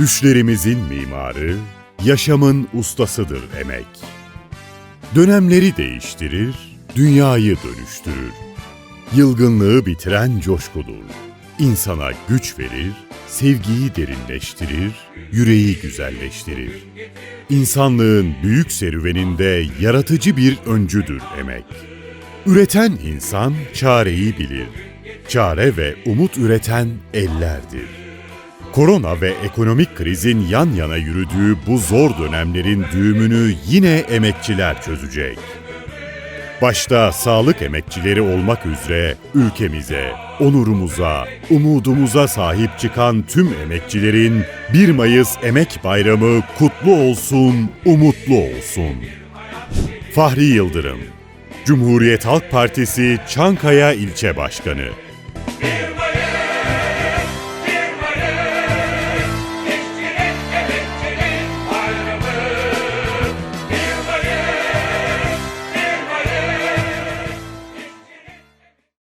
Düşlerimizin mimarı, yaşamın ustasıdır emek. Dönemleri değiştirir, dünyayı dönüştürür. Yılgınlığı bitiren coşkudur. İnsana güç verir, sevgiyi derinleştirir, yüreği güzelleştirir. İnsanlığın büyük serüveninde yaratıcı bir öncüdür emek. Üreten insan çareyi bilir. Çare ve umut üreten ellerdir. Korona ve ekonomik krizin yan yana yürüdüğü bu zor dönemlerin düğümünü yine emekçiler çözecek. Başta sağlık emekçileri olmak üzere ülkemize, onurumuza, umudumuza sahip çıkan tüm emekçilerin 1 Mayıs Emek Bayramı kutlu olsun, umutlu olsun. Fahri Yıldırım Cumhuriyet Halk Partisi Çankaya İlçe Başkanı